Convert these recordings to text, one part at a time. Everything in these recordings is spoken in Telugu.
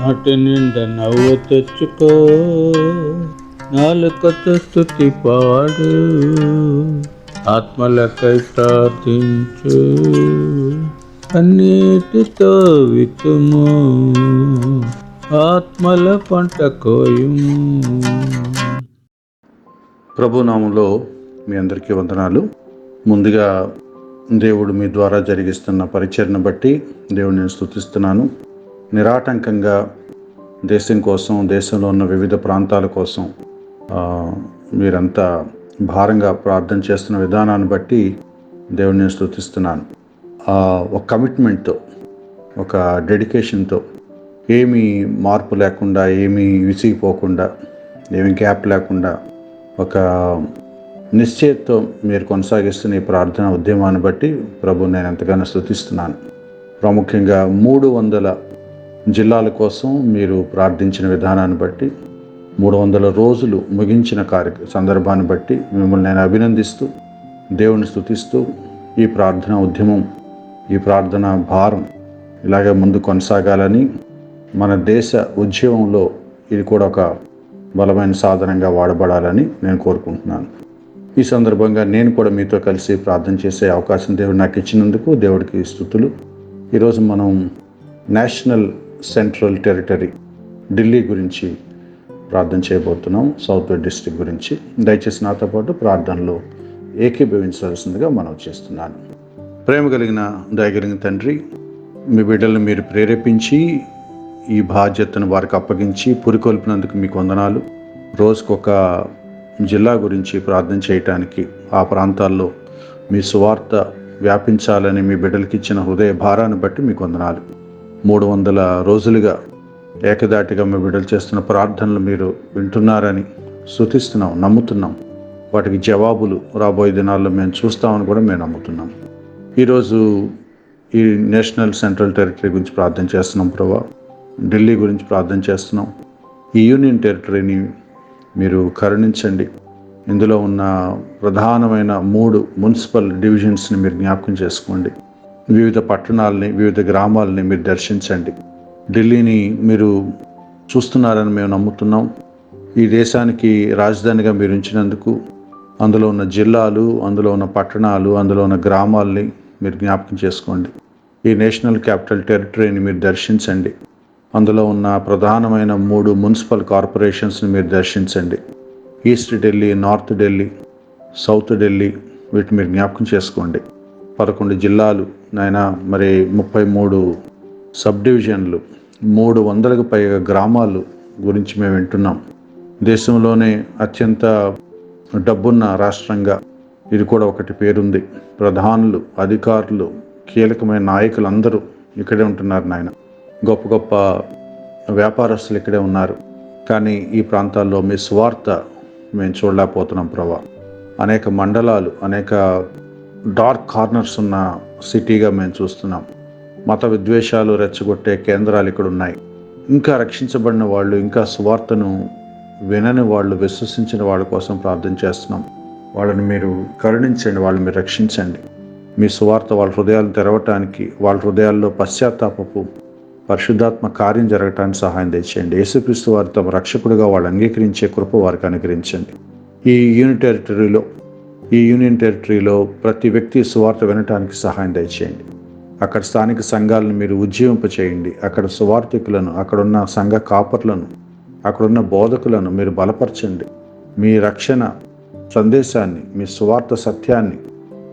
నాటి నిండా నవ్వు తెచ్చుకో. నాలుకతో స్థుతి పాడు. ఆత్మలకై ప్రార్థించు. అన్నిటితో వితుము ఆత్మల పంట కోయుము. ప్రభునామంలో మీ అందరికీ వందనాలు. ముందుగా దేవుడు మీ ద్వారా జరిగిస్తున్న పరిచయను బట్టి దేవుడిని స్థుతిస్తున్నాను నిరాటంకంగా దేశం కోసం దేశంలో ఉన్న వివిధ ప్రాంతాల కోసం మీరంతా భారంగా ప్రార్థన చేస్తున్న విధానాన్ని బట్టి దేవుడిని స్థుతిస్తున్నాను ఒక కమిట్మెంట్తో ఒక డెడికేషన్తో ఏమీ మార్పు లేకుండా ఏమీ విసిగిపోకుండా ఏమీ గ్యాప్ లేకుండా ఒక నిశ్చయతో మీరు కొనసాగిస్తున్న ఈ ప్రార్థన ఉద్యమాన్ని బట్టి ప్రభు నేను ఎంతగానో స్థుతిస్తున్నాను ప్రాముఖ్యంగా మూడు వందల జిల్లాల కోసం మీరు ప్రార్థించిన విధానాన్ని బట్టి మూడు వందల రోజులు ముగించిన కార్య సందర్భాన్ని బట్టి మిమ్మల్ని నేను అభినందిస్తూ దేవుని స్థుతిస్తూ ఈ ప్రార్థన ఉద్యమం ఈ ప్రార్థన భారం ఇలాగే ముందు కొనసాగాలని మన దేశ ఉద్యమంలో ఇది కూడా ఒక బలమైన సాధనంగా వాడబడాలని నేను కోరుకుంటున్నాను. ఈ సందర్భంగా నేను కూడా మీతో కలిసి ప్రార్థన చేసే అవకాశం దేవుడు నాకు ఇచ్చినందుకు దేవుడికి స్థుతులు ఈరోజు మనం నేషనల్ సెంట్రల్ టెరిటరీ ఢిల్లీ గురించి ప్రార్థన చేయబోతున్నాం సౌత్ డిస్టిక్ గురించి. దయచేసి నాతో పాటు ప్రార్థనలో ఏకీభవించవలసిందిగా మనం చేస్తున్నాను. ప్రేమ కలిగిన దయగలిగిన తండ్రి మీ బిడ్డలను మీరు ప్రేరేపించి ఈ బాధ్యతను వారికి అప్పగించి పురికొల్పినందుకు మీకు వందనాలు. రోజుకొక జిల్లా గురించి ప్రార్థన చేయటానికి ఆ ప్రాంతాల్లో మీ సువార్త వ్యాపించాలని మీ బిడ్డలకి ఇచ్చిన హృదయ భారాన్ని బట్టి మీకు వందనాలు. మూడు వందల రోజులుగా ఏకదాటిగా మేము విడుదల చేస్తున్న ప్రార్థనలు మీరు వింటున్నారని శృతిస్తున్నాం నమ్ముతున్నాం. వాటికి జవాబులు రాబోయే దినాల్లో మేము చూస్తామని కూడా మేము నమ్ముతున్నాం. ఈరోజు ఈ నేషనల్ సెంట్రల్ టెరిటరీ గురించి ప్రార్థన చేస్తున్నాం ప్రభా. ఢిల్లీ గురించి ప్రార్థన చేస్తున్నాం. ఈ యూనియన్ టెరిటరీని మీరు కరుణించండి. ఇందులో ఉన్న ప్రధానమైన మూడు మున్సిపల్ డివిజన్స్ని మీరు జ్ఞాపకం చేసుకోండి. వివిధ పట్టణాలని వివిధ గ్రామాలని మీరు దర్శించండి. ఢిల్లీని మీరు చూస్తున్నారని మేము నమ్ముతున్నాం. ఈ దేశానికి రాజధానిగా మీరు ఉంచినందుకు అందులో ఉన్న జిల్లాలు అందులో ఉన్న పట్టణాలు అందులో ఉన్న గ్రామాల్ని మీరు జ్ఞాపకం చేసుకోండి. ఈ నేషనల్ క్యాపిటల్ టెరిటరీని మీరు దర్శించండి. అందులో ఉన్న ప్రధానమైన మూడు మున్సిపల్ కార్పొరేషన్స్ని మీరు దర్శించండి. East Delhi north Delhi south Delhi వీటిని మీరు జ్ఞాపకం చేసుకోండి. పదకొండు జిల్లాలు నాయన మరి ముప్పై మూడు సబ్ డివిజన్లు మూడు వందలకు పైగా గ్రామాలు గురించి మేము వింటున్నాం. దేశంలోనే అత్యంత డబ్బున్న రాష్ట్రంగా ఇది కూడా ఒకటి పేరుంది. ప్రధానులు అధికారులు కీలకమైన నాయకులు అందరూ ఇక్కడే ఉంటున్నారు నాయన. గొప్ప గొప్ప వ్యాపారస్తులు ఇక్కడే ఉన్నారు. కానీ ఈ ప్రాంతాల్లో మీ స్వార్థ మేము చూడలేకపోతున్నాం ప్రభా. అనేక మండలాలు అనేక డార్క్ కార్నర్స్ ఉన్న సిటీగా మేము చూస్తున్నాం. మత విద్వేషాలు రెచ్చగొట్టే కేంద్రాలు ఇక్కడ ఉన్నాయి ఇంకా రక్షించబడిన వాళ్ళు ఇంకా సువార్తను వినని వాళ్ళు విశ్వసించిన వాళ్ళ కోసం ప్రార్థన చేస్తున్నాం. వాళ్ళని మీరు కరుణించండి వాళ్ళని మీరు రక్షించండి. మీ సువార్త వాళ్ళ హృదయాలు తెరవటానికి వాళ్ళ హృదయాల్లో పశ్చాత్తాపపు పరిశుద్ధాత్మ కార్యం జరగటానికి సహాయం తెచ్చేయండి యేసుక్రీస్తు వారి తమ రక్షకుడిగా వాళ్ళు అంగీకరించే కృప వారికి అనుగ్రహించండి. ఈ యూనిట్ టెరిటరీలో ఈ యూనియన్ టెరిటరీలో ప్రతి వ్యక్తి సువార్త వినటానికి సహాయం దయచేయండి. అక్కడ స్థానిక సంఘాలను మీరు ఉజ్జీవింపచేయండి. అక్కడ సువార్థికులను అక్కడున్న సంఘ కాపర్లను అక్కడున్న బోధకులను మీరు బలపరచండి. మీ రక్షణ సందేశాన్ని మీ సువార్త సత్యాన్ని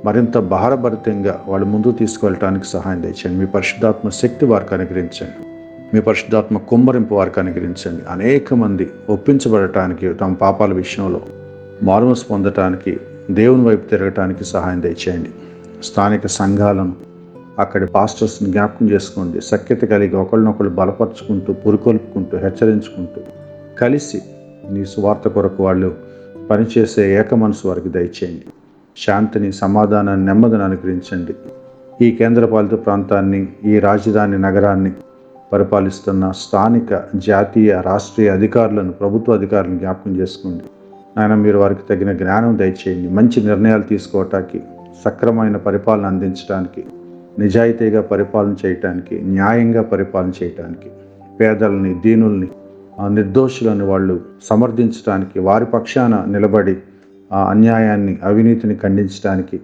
మరింత భారభరితంగా వాళ్ళ ముందు తీసుకువెళ్ళటానికి సహాయం తెచ్చండి మీ పరిశుద్ధాత్మ శక్తి వారికి అనుగ్రహించండి. మీ పరిశుద్ధాత్మ కుమ్మరింపు వారికి అనుగ్రహించండి. అనేక మంది ఒప్పించబడటానికి తమ పాపాల విషయంలో మారుమస్ పొందటానికి దేవుని వైపు తిరగటానికి సహాయం దయచేయండి. స్థానిక సంఘాలను అక్కడి పాస్టర్స్ని జ్ఞాపకం చేసుకోండి. సఖ్యత కలిగి ఒకళ్ళనొకళ్ళు బలపరుచుకుంటూ పురుకొల్పుకుంటూ హెచ్చరించుకుంటూ కలిసి నీ సువార్త కొరకు వాళ్ళు పనిచేసే ఏక మనసు వారికి దయచేయండి. శాంతిని సమాధానాన్ని నెమ్మదిని అనుగ్రహించండి. ఈ కేంద్రపాలిత ప్రాంతాన్ని ఈ రాజధాని నగరాన్ని పరిపాలిస్తున్న స్థానిక జాతీయ రాష్ట్రీయ అధికారులను ప్రభుత్వ అధికారులను జ్ఞాపకం చేసుకోండి. ఆయన మీరు వారికి తగిన జ్ఞానం దయచేయండి. మంచి నిర్ణయాలు తీసుకోవటానికి సక్రమైన పరిపాలన అందించడానికి నిజాయితీగా పరిపాలన చేయటానికి న్యాయంగా పరిపాలన చేయటానికి పేదల్ని దీనుల్ని నిర్దోషులను వాళ్ళు సమర్థించడానికి వారి పక్షాన నిలబడి ఆ అన్యాయాన్ని అవినీతిని ఖండించడానికి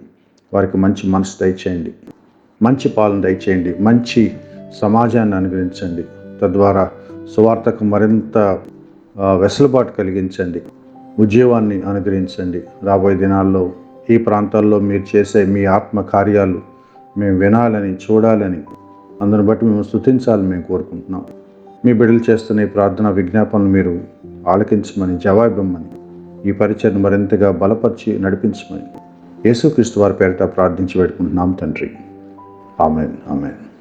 వారికి మంచి మనసు దయచేయండి. మంచి పాలన దయచేయండి. మంచి సమాజాన్ని అనుగ్రహించండి. తద్వారా సువార్తకు మరింత వెసులుబాటు కలిగించండి. ఉద్యోగాన్ని అనుగ్రహించండి. రాబోయే దినాల్లో ఈ ప్రాంతాల్లో మీరు చేసే మీ ఆత్మ కార్యాలు మేము వినాలని చూడాలని అందుని బట్టి మేము స్థుతించాలని మేము కోరుకుంటున్నాం. మీ బిడ్డలు చేస్తున్న ఈ ప్రార్థన విజ్ఞాపనలు మీరు ఆలకించమని జవాబిమ్మని ఈ పరిచయను మరింతగా బలపరిచి నడిపించమని యేసుక్రీస్తు వారి పేరిట ప్రార్థించి పెట్టుకుంటున్నాం తండ్రి. Amen amen.